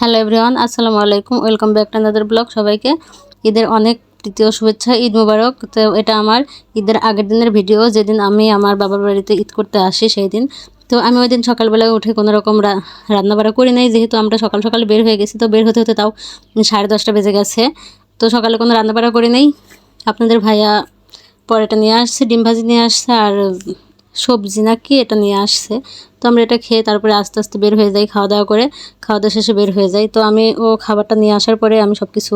Hello everyone আসসালামু আলাইকুম welcome back to another blog সবাইকে। ঈদের অনেক তৃতীয় শুভেচ্ছা, ঈদ মুবারক। তো এটা আমার ঈদের আগের দিনের ভিডিও যেদিন আমি আমার বাবার বাড়িতে ঈদ করতে আসি সেই দিন। তো আমি ওই দিন সকালবেলায় উঠে কোনো রকম রান্নাবাড়া করি নাই, যেহেতু আমরা সকাল সকাল বের হয়ে গেছি, তো বের হতে হতে তাও সাড়ে দশটা বেজে গেছে। তো সকালে কোনো রান্নাবাড়া করি নাই। আপনাদের ভাইয়া পরেটা নিয়ে আসছে, ডিম ভাজি নিয়ে আসছে, আর সবজি নাকি এটা নিয়ে আসছে। আমরা এটা খেয়ে তারপরে আস্তে আস্তে বের হয়ে যাই, খাওয়া দাওয়া করে, খাওয়া দাওয়া শেষে বের হয়ে যাই। তো আমি ও খাবারটা নিয়ে আসার পরে আমি সব কিছু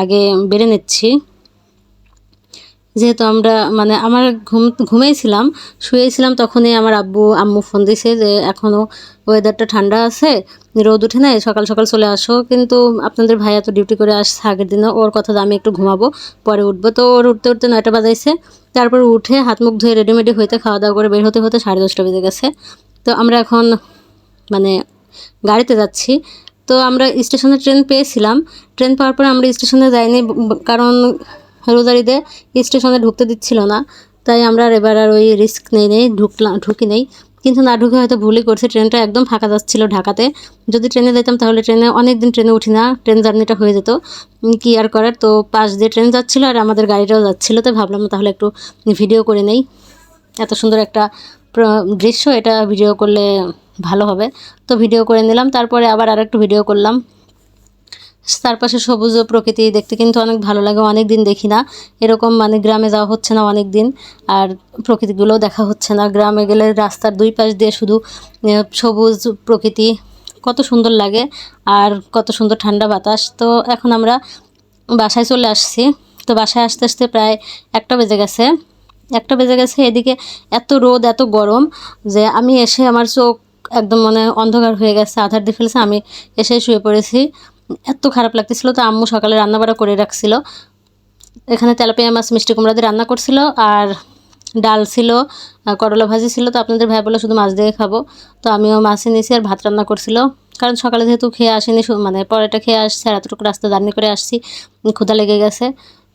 আগে বেড়ে নিচ্ছি। যেহেতু আমরা মানে আমার ঘুম ঘুমিয়েছিলাম শুয়েছিলাম তখনই আমার আব্বু, আম্মু ফোন দিছে যে এখনও ওয়েদারটা ঠান্ডা আছে, রোদ উঠে নাই, সকাল সকাল চলে আসো। কিন্তু আপনাদের ভাইয়া তো ডিউটি করে আসছে আগের দিনও, ওর কথা আমি একটু ঘুমাবো, পরে উঠবো। তো ওর উঠতে উঠতে নয়টা বাজাইছে। তারপর উঠে হাত মুখ ধুয়ে রেডিমেডি হইতে খাওয়া দাওয়া করে বের হতে হতে সাড়ে দশটা বেজে গেছে। তো আমরা এখন মানে গাড়িতে যাচ্ছি। তো আমরা স্টেশনে ট্রেন পেয়েছিলাম। ট্রেন পাওয়ার পরে আমরা স্টেশনে যাইনি কারণ রোজারিতে স্টেশনে ঢুকতে দিচ্ছিল না। তাই আমরা এবার আর ওই রিস্ক নেই নেই ঢুকলাম ঢুকি নেই। কিন্তু না ঢুকে হয়তো ভুলই করছে, ট্রেনটা একদম ফাঁকা যাচ্ছিল ঢাকাতে। যদি ট্রেনে যেতাম তাহলে ট্রেনে অনেক দিন ট্রেনে উঠি না, ট্রেন জার্নিটা হয়ে যেত। কি আর করার? তো পাশ দিয়ে ট্রেন যাচ্ছিল আর আমাদের গাড়িটাও যাচ্ছিল, তো ভাবলাম তাহলে একটু ভিডিও করে নেই। এত সুন্দর একটা দৃশ্য, এটা ভিডিও করলে ভালো হবে। তো ভিডিও করে নিলাম, তারপরে আবার আর একটু ভিডিও করলাম চারপাশে সবুজ ও প্রকৃতি দেখতে কিন্তু অনেক ভালো লাগে অনেক দিন দেখি না। এরকম মানে গ্রামে যাওয়া হচ্ছে না অনেক দিন আর প্রকৃতিগুলোও দেখা হচ্ছে না। গ্রামে গেলে রাস্তার দুই পাশ দিয়ে শুধু সবুজ প্রকৃতি, কত সুন্দর লাগে, আর কত সুন্দর ঠান্ডা বাতাস। তো এখন আমরা বাসায় চলে আসছি। তো বাসায় আসতে আসতে প্রায় একটা বেজে গেছে। একটা বেজে গেছে, এদিকে এত রোদ, এত গরম যে আমি এসে আমার চোখ একদম মানে অন্ধকার হয়ে গেছে, আধার দিয়ে ফেলেছে, আমি এসে শুয়ে পড়েছি। এত খারাপ লাগতেছিল, তো আম্মু সকালে রান্নাবাড়া করে রাখছিল। এখানে তেলাপিয়া মাছ, মিষ্টি কুমড়া দিয়ে রান্না করছিল আর ডাল ছিল করলা ভাজি ছিল। তো আপনাদের ভাই বলে শুধু মাছ দিয়ে খাব। তো আমিও মাছই নিয়েছি আর ভাত রান্না করছিল। কারণ সকালে যেহেতু খেয়ে আসিনি মানে পরেটা খেয়ে আসছে, আর এতটুকু রাস্তা জার্নি করে আসছি ক্ষুধা লেগে গেছে।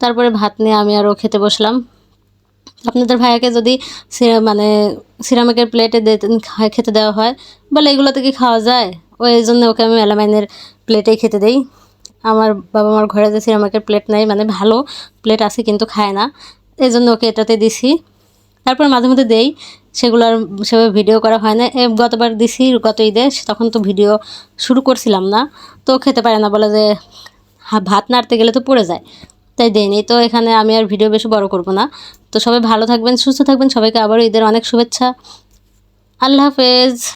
তারপরে ভাত নিয়ে আমি আরও খেতে বসলাম। আপনাদের ভাইয়াকে যদি মানে সিরামিকের প্লেটে খেতে দেওয়া হয়, বলে এগুলোতে কি খাওয়া যায়? ওই জন্য ওকে আমি মেলামাইনের প্লেটেই খেতে দেই। আমার বাবা মার ঘরে যে সিরামিকের প্লেট নাই মানে ভালো প্লেট আছে কিন্তু খায় না। এই জন্য ওকে এটাতে দিছি। তারপর মাঝে মধ্যে দেই, সেগুলো আর সেভাবে ভিডিও করা হয় না। গতবার দিছি, গত ঈদে তখন তো ভিডিও শুরু করছিলাম না। তো ও খেতে পারে না, বলে যে ভাত নাড়তে গেলে তো পড়ে যায়। তাই দেয়নি তো এখানে আমি আর ভিডিও বেশি বড় করব না। তো সবাই ভালো থাকবেন, সুস্থ থাকবেন। সবাইকে আবারও ঈদের অনেক শুভেচ্ছা। আল্লাহ হাফেজ।